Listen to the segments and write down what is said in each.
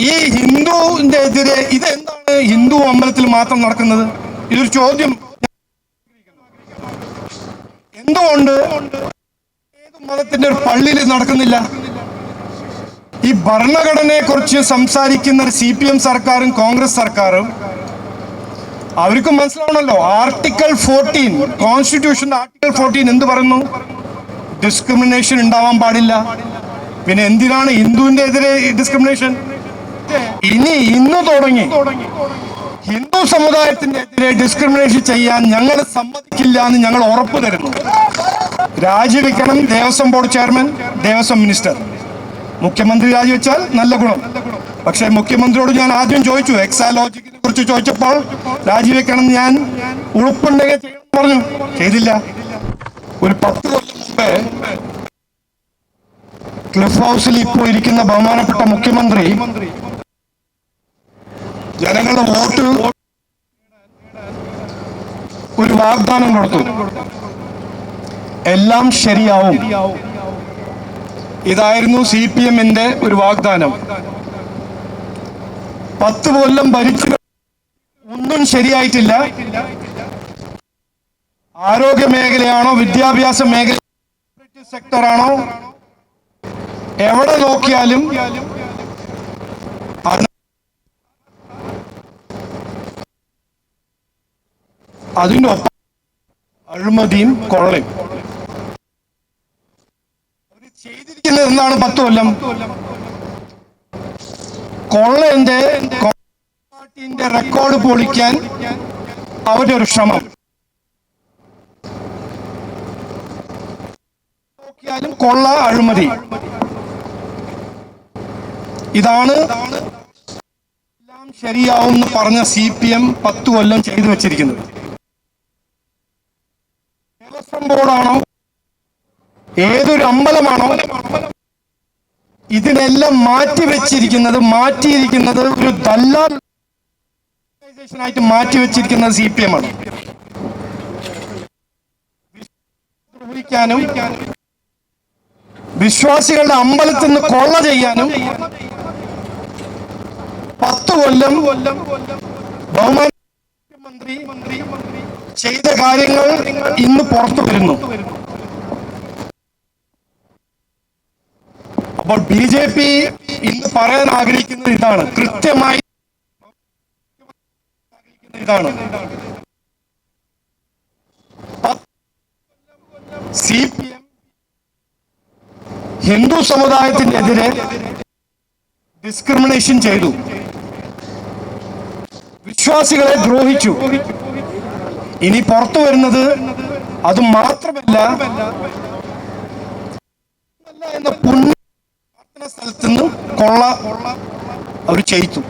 ഈ ഹിന്ദുവിന്റെ എതിരെ ഇതെന്താണ് ഹിന്ദു അമ്പലത്തിൽ മാത്രം നടക്കുന്നത്? ഇതൊരു ചോദ്യം. എന്തുകൊണ്ട് ഏത് മതത്തിന്റെ ഒരു പള്ളിയിൽ നടക്കുന്നില്ല? ഈ ഭരണഘടനയെ കുറിച്ച് സംസാരിക്കുന്ന ഒരു സി പി എം സർക്കാരും കോൺഗ്രസ് സർക്കാരും അവർക്ക് മനസ്സിലാവണല്ലോ. ആർട്ടിക്കിൾ ഫോർട്ടീൻ കോൺസ്റ്റിറ്റ്യൂഷന്റെ ആർട്ടിക്കിൾ ഫോർട്ടീൻ എന്ത് പറയുന്നു? ഡിസ്ക്രിമിനേഷൻ ഉണ്ടാവാൻ പാടില്ല. പിന്നെ എന്തിനാണ് ഹിന്ദുവിന്റെ എതിരെ ഡിസ്ക്രിമിനേഷൻ ഇനി ഇന്ന് തുടങ്ങി. ഹിന്ദു സമുദായത്തിന്റെ എതിരെ ഡിസ്ക്രിമിനേഷൻ ചെയ്യാൻ ഞങ്ങൾ സമ്മതിക്കില്ല എന്ന് ഞങ്ങൾ ഉറപ്പു തരുന്നു. രാജിവെക്കണം Devaswom board chairman Devaswom minister. മുഖ്യമന്ത്രി രാജിവെച്ചാൽ നല്ല ഗുണം. പക്ഷേ മുഖ്യമന്ത്രിയോട് ഞാൻ ആദ്യം ചോദിച്ചു എക്സാലോജിക്കിനെ കുറിച്ച് ചോദിച്ചപ്പോൾ രാജിവെക്കണം ഞാൻ ഉറപ്പുണ്ടെങ്കിൽ പറഞ്ഞു. ചെയ്തില്ല. ഒരു പത്ത് കൊല്ലം മുമ്പേ ക്ലിഫ് ഹൗസിൽ ഇപ്പോൾ ഇരിക്കുന്ന ബഹുമാനപ്പെട്ട മുഖ്യമന്ത്രി ജനങ്ങളുടെ വോട്ട് ഒരു വാഗ്ദാനം കൊടുത്തു. എല്ലാം ശരിയാവും. ഇതായിരുന്നു സി പി എമ്മിന്റെ ഒരു വാഗ്ദാനം. പത്ത് കൊല്ലം ഭരിച്ചു ഒന്നും ശരിയായിട്ടില്ല. ആരോഗ്യ മേഖലയാണോ വിദ്യാഭ്യാസ മേഖല സെക്ടറാണോ എവിടെ നോക്കിയാലും അതിന്റെ ഒപ്പം അഴിമതിയും കൊള്ളയും. അവർ ചെയ്തിരിക്കുന്നത് എന്താണ് പത്ത് കൊല്ലം? കൊള്ളന്റെ പാർട്ടിന്റെ റെക്കോർഡ് പൊളിക്കാൻ അവരുടെ ഒരു ശ്രമം. നോക്കിയാലും കൊള്ള അഴിമതി. ഇതാണ് എല്ലാം ശരിയാവും എന്ന് പറഞ്ഞ സി പി എം പത്ത് കൊല്ലം ചെയ്തു വെച്ചിരിക്കുന്നത്. ദേവസ്വം ബോർഡാണോ ഏതൊരു അമ്പലമാണോ ഇതിനെല്ലാം മാറ്റി വെച്ചിരിക്കുന്നത് മാറ്റിയിരിക്കുന്നത് ഒരു ദല്ലാൽ മാറ്റി വെച്ചിരിക്കുന്നത് സി പി എം ആണ്. ദ്രോഹിക്കാനും വിശ്വാസികളുടെ അമ്പലത്തിൽ നിന്ന് കൊള്ള ചെയ്യാനും പത്ത് കൊല്ലം ബഹുമാന ചെയ്ത കാര്യങ്ങൾ ഇന്ന് പുറത്തു വരുന്നു അപ്പോൾ ബി ജെ പി ഇന്ന് പറയാൻ ആഗ്രഹിക്കുന്നത് ഇതാണ്. കൃത്യമായി ഇതാണ്. സി പി എം ഹിന്ദു സമുദായത്തിനെതിരെ ഡിസ്ക്രിമിനേഷൻ ചെയ്തു. വിശ്വാസികളെ ദ്രോഹിച്ചു. ഇനി പുറത്തു വരുന്നത് അത് മാത്രമല്ല എന്ന പുണ്യ സ്ഥലത്ത് കൊള്ള അവർ ചെയ്തു.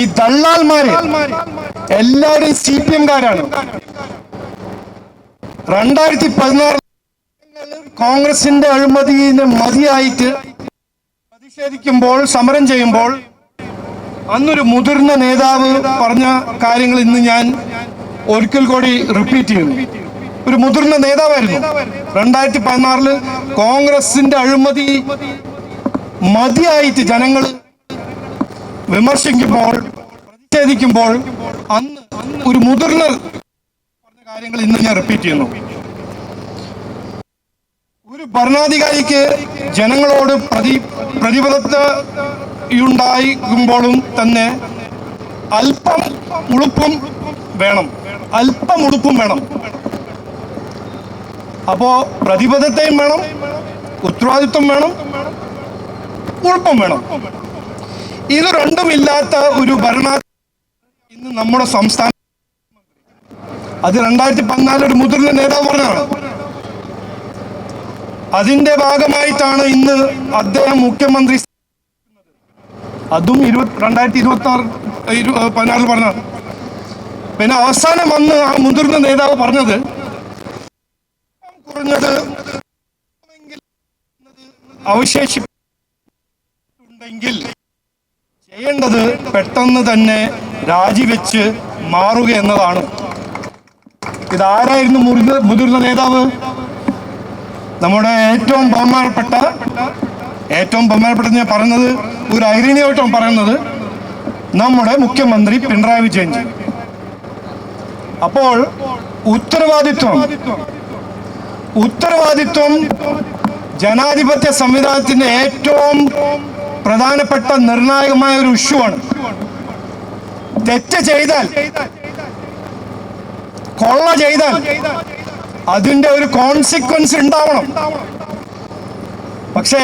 ഈ ദള്ളാൽമാര് എല്ലാവരും സി പി എംകാരാണ്. രണ്ടായിരത്തി പതിനാറ് കോൺഗ്രസിന്റെ അഴിമതിന് മതിയായിട്ട് പ്രതിഷേധിക്കുമ്പോൾ സമരം ചെയ്യുമ്പോൾ അന്നൊരു മുതിർന്ന നേതാവ് പറഞ്ഞ കാര്യങ്ങൾ ഇന്ന് ഞാൻ ഒരിക്കൽ കൂടി റിപ്പീറ്റ് ചെയ്യുന്നു. ഒരു മുതിർന്ന നേതാവായിരുന്നു. രണ്ടായിരത്തി പതിനാറിൽ കോൺഗ്രസിന്റെ അഴിമതി മതിയായിട്ട് ജനങ്ങൾ വിമർശിക്കുമ്പോൾ പ്രതിഷേധിക്കുമ്പോൾ അന്ന് ഒരു മുതിർന്ന പറഞ്ഞ കാര്യങ്ങൾ ഇന്ന് ഞാൻ റിപ്പീറ്റ് ചെയ്യുന്നു. ഒരു ഭരണാധികാരിക്ക് ജനങ്ങളോട് പ്രതി പ്രതിബദ്ധതയുണ്ടായിരിക്കുമ്പോഴും തന്നെ അല്പം ഉളുപ്പും വേണം. അല്പം ഉടുപ്പും വേണം. അപ്പോ പ്രതിബദ്ധതയും വേണം ഉത്തരവാദിത്വം വേണം ഉടുപ്പും വേണം. ഇത് രണ്ടും ഇല്ലാത്ത ഒരു ഭരണ ഇന്ന് നമ്മുടെ സംസ്ഥാന അത് രണ്ടായിരത്തി പതിനാലിൽ ഒരു മുതിർന്ന നേതാവ് പറഞ്ഞതാണ്. അതിന്റെ ഭാഗമായിട്ടാണ് ഇന്ന് അദ്ദേഹം മുഖ്യമന്ത്രി അതും ഇരുപത്തി രണ്ടായിരത്തി ഇരുപത്തി ആറ് പതിനാറിൽ പറഞ്ഞതാണ്. പിന്നെ അവസാനം വന്ന് ആ മുതിർന്ന നേതാവ് പറഞ്ഞത് കുറഞ്ഞത് അവശേഷിപ്പുണ്ടെങ്കിൽ ചെയ്യേണ്ടത് പെട്ടെന്ന് തന്നെ രാജിവെച്ച് മാറുക എന്നതാണ്. ഇതാരായിരുന്നു മുതിർന്ന മുതിർന്ന നേതാവ്? നമ്മുടെ ഏറ്റവും ബഹുമാനപ്പെട്ട ഏറ്റവും ബഹുമാനപ്പെട്ട ഞാൻ പറയുന്നത് ഒരു ഐരണിയായിട്ടാണ് പറയുന്നത്. നമ്മുടെ മുഖ്യമന്ത്രി പിണറായി വിജയൻ. അപ്പോൾ ഉത്തരവാദിത്വം. ഉത്തരവാദിത്വം ജനാധിപത്യ സംവിധാനത്തിന്റെ ഏറ്റവും പ്രധാനപ്പെട്ട നിർണായകമായ ഒരു ഇഷ്യൂ ആണ്. തെറ്റ് ചെയ്താൽ കൊള്ള ചെയ്താൽ അതിന്റെ ഒരു കോൺസിക്വൻസ് ഉണ്ടാവണം. പക്ഷേ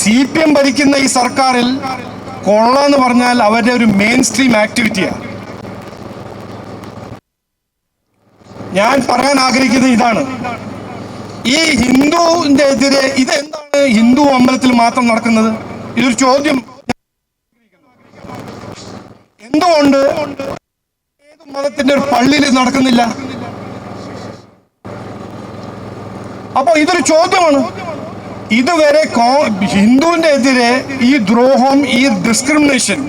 സി പി എം ഭരിക്കുന്ന ഈ സർക്കാരിൽ കൊള്ള എന്ന് പറഞ്ഞാൽ അവരുടെ ഒരു മെയിൻ സ്ട്രീം ആക്ടിവിറ്റിയാണ് ഞാൻ പറയാൻ ആഗ്രഹിക്കുന്നത് ഇതാണ്. ഈ ഹിന്ദുവിന്റെ എതിരെ ഇതെന്താണ് ഹിന്ദു അമ്പലത്തിൽ മാത്രം നടക്കുന്നത്? ഇതൊരു ചോദ്യം. എന്തുകൊണ്ട് ഏത് മതത്തിന്റെ ഒരു പള്ളിയിൽ നടക്കുന്നില്ല? അപ്പൊ ഇതൊരു ചോദ്യമാണ്. ഇതുവരെ ഹിന്ദുവിന്റെ എതിരെ ഈ ദ്രോഹം ഈ ഡിസ്ക്രിമിനേഷൻ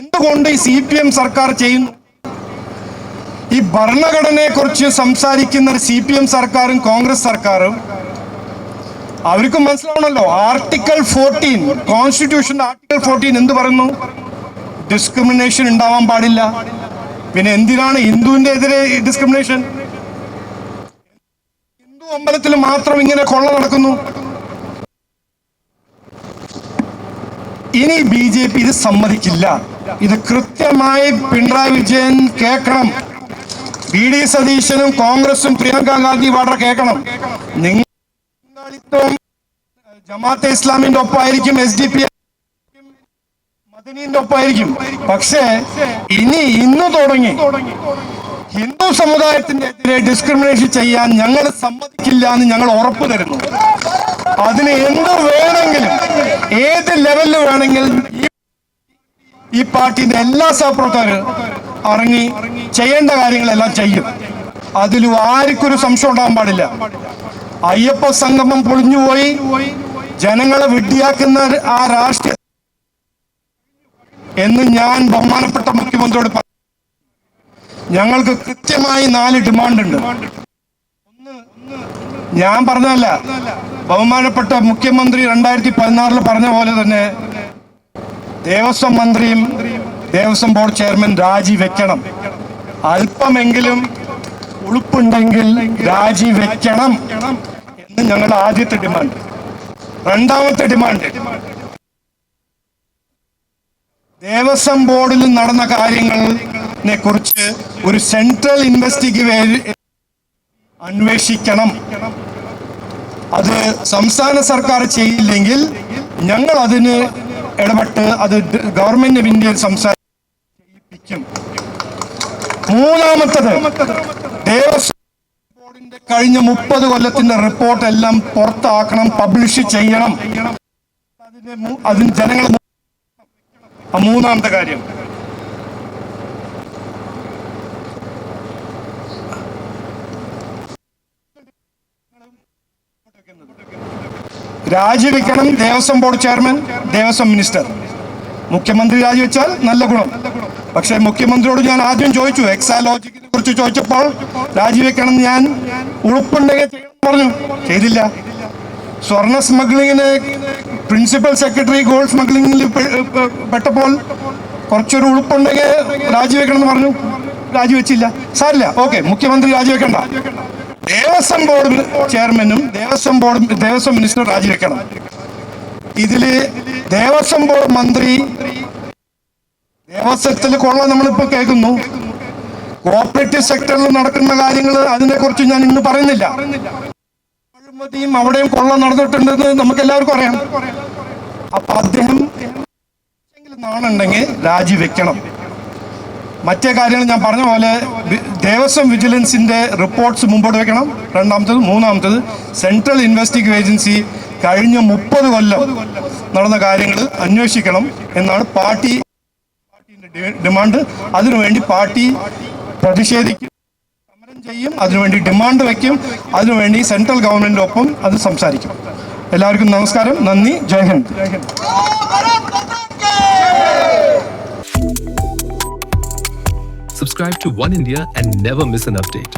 എന്തുകൊണ്ട് ഈ സി സർക്കാർ ചെയ്യുന്നു? ഈ ഭരണഘടനയെക്കുറിച്ച് സംസാരിക്കുന്ന ഒരു സി പി എം സർക്കാരും കോൺഗ്രസ് സർക്കാരും അവർക്ക് മനസ്സിലാവണല്ലോ. ആർട്ടിക്കിൾ ഫോർട്ടീൻ കോൺസ്റ്റിറ്റ്യൂഷന്റെ ആർട്ടിക്കിൾ ഫോർട്ടീൻ എന്ത് പറയുന്നു? ഡിസ്ക്രിമിനേഷൻ ഉണ്ടാവാൻ പാടില്ല. പിന്നെ എന്തിനാണ് ഹിന്ദുവിന്റെ എതിരെ ഡിസ്ക്രിമിനേഷൻ ഹിന്ദു അമ്പലത്തിൽ മാത്രം ഇങ്ങനെ കൊള്ള നടക്കുന്നു. ഇനി ബി ജെ പി ഇത് സമ്മതിക്കില്ല. ഇത് കൃത്യമായി പിണറായി വിജയൻ കേൾക്കണം. ബി ഡി സതീശനും കോൺഗ്രസും പ്രിയങ്ക ഗാന്ധി വളരെ കേൾക്കണം. നിങ്ങൾ ജമാഅത്തെ ഇസ്ലാമിന്റെ ഒപ്പമായിരിക്കും എസ് ഡി പി മദനീന്റെ ഒപ്പമായിരിക്കും പക്ഷേ ഇനി ഇന്ന് തുടങ്ങി. ഹിന്ദു സമുദായത്തിന്റെ എതിരെ ഡിസ്ക്രിമിനേഷൻ ചെയ്യാൻ ഞങ്ങൾ സമ്മതിക്കില്ല എന്ന് ഞങ്ങൾ ഉറപ്പ് തരുന്നു. അതിന് എന്ത് വേണമെങ്കിലും ഏത് ലെവലിൽ വേണമെങ്കിലും ഈ പാർട്ടിന്റെ എല്ലാ സഹപ്രവർത്തകരും ഇറങ്ങി ചെയ്യേണ്ട കാര്യങ്ങളെല്ലാം ചെയ്യും. അതിലും ആർക്കൊരു സംശയം ഉണ്ടാകാൻ പാടില്ല. അയ്യപ്പ സംഗമം പൊളിഞ്ഞുപോയി. ജനങ്ങളെ വിഡ്ഢിയാക്കുന്ന ആ രാഷ്ട്രീയ എന്ന് ഞാൻ ബഹുമാനപ്പെട്ട മുഖ്യമന്ത്രിയോട് പറഞ്ഞു ഞങ്ങൾക്ക് കൃത്യമായി നാല് ഡിമാൻഡ് ഉണ്ട്. ഒന്ന് ഞാൻ പറഞ്ഞല്ല ബഹുമാനപ്പെട്ട മുഖ്യമന്ത്രി രണ്ടായിരത്തി പതിനാറിൽ പറഞ്ഞ പോലെ തന്നെ ദേവസ്വം മന്ത്രിയും ദേവസ്വം ബോർഡ് ചെയർമാൻ രാജിവെക്കണം അല്പമെങ്കിലും ഉളുപ്പുണ്ടെങ്കിൽ രാജിവെക്കണം എന്ന് ഞങ്ങളുടെ ആദ്യത്തെ ഡിമാൻഡ്. രണ്ടാമത്തെ ഡിമാൻഡ്. ദേവസ്വം ബോർഡിൽ നടന്ന കാര്യങ്ങളെ കുറിച്ച് ഒരു സെൻട്രൽ ഇൻവെസ്റ്റിഗേഷൻ അന്വേഷിക്കണം. അത് സംസ്ഥാന സർക്കാർ ചെയ്യില്ലെങ്കിൽ ഞങ്ങൾ അതിന് ഇടപെട്ട് അത് ഗവൺമെന്റ് ഓഫ് ഇന്ത്യ സംസാരിപ്പിക്കും മൂന്നാമത്തത് ദേവസ്വം ബോർഡിന്റെ കഴിഞ്ഞ മുപ്പത് കൊല്ലത്തിന്റെ റിപ്പോർട്ട് എല്ലാം പുറത്താക്കണം പബ്ലിഷ് ചെയ്യണം. അതിന് മു- അതിന് ജനങ്ങൾ മൂന്നാമത്തെ കാര്യം. രാജിവെക്കണം Devaswom board chairman Devaswom minister. മുഖ്യമന്ത്രി രാജിവെച്ചാൽ നല്ല ഗുണം. പക്ഷേ മുഖ്യമന്ത്രിയോട് ഞാൻ ആദ്യം ചോദിച്ചു എക്സാലോജിക്കിനെ കുറിച്ച് ചോദിച്ചപ്പോൾ രാജിവെക്കണം ഞാൻ ഉളുപ്പുണ്ടെങ്കിൽ ചെയ്യണമെന്ന് പറഞ്ഞു. ചെയ്തില്ല. സ്വർണ സ്മഗ്ലിങ്ങിന് പ്രിൻസിപ്പൽ സെക്രട്ടറി ഗോൾഡ് സ്മഗ്ലിങ്ങിൽ പെട്ടപ്പോൾ കുറച്ചൊരു ഉളുപ്പുണ്ടെങ്കിൽ രാജിവെക്കണം എന്ന് പറഞ്ഞു. രാജിവെച്ചില്ല. സാരില്ല. ഓക്കെ മുഖ്യമന്ത്രി രാജിവെക്കണ്ട. ദേവസ്വം ബോർഡ് ചെയർമാനും ദേവസ്വം ബോർഡ് ദേവസ്വം മിനിസ്റ്റർ രാജിവെക്കണം. ഇതിൽ ദേവസ്വം ബോർഡ് മന്ത്രി ദേവസ്വത്തിൽ കൊള്ള നമ്മളിപ്പോ കേൾക്കുന്നു. കോപ്പറേറ്റീവ് സെക്ടറിൽ നടക്കുന്ന കാര്യങ്ങൾ അതിനെ കുറിച്ച് ഞാൻ ഇന്ന് പറയുന്നില്ല. അഴിമതിയും അവിടെയും കൊള്ള നടന്നിട്ടുണ്ടെന്ന് നമുക്ക് എല്ലാവർക്കും അറിയാം. അപ്പൊ അദ്ദേഹം നാണുണ്ടെങ്കിൽ രാജിവെക്കണം. മറ്റേ കാര്യങ്ങൾ ഞാൻ പറഞ്ഞ പോലെ ദേവസ്വം വിജിലൻസിന്റെ റിപ്പോർട്ട്സ് മുമ്പോട്ട് വെക്കണം. രണ്ടാമത്തത് മൂന്നാമത്തത് സെൻട്രൽ ഇൻവെസ്റ്റിഗേഷൻ ഏജൻസി കഴിഞ്ഞ മുപ്പത് കൊല്ലം നടന്ന കാര്യങ്ങൾ അന്വേഷിക്കണം എന്നാണ് പാർട്ടി ഡിമാൻഡ് അതിനുവേണ്ടി പാർട്ടി പ്രതിഷേധിക്കും സമരം ചെയ്യും അതിനുവേണ്ടി ഡിമാൻഡ് വയ്ക്കും അതിനുവേണ്ടി സെൻട്രൽ ഗവൺമെന്റിനൊപ്പം അത് സംസാരിക്കും. എല്ലാവർക്കും നമസ്കാരം. നന്ദി. ജയ് ഹിന്ദ്. ജയ് Hind. Subscribe to One India and never miss an update.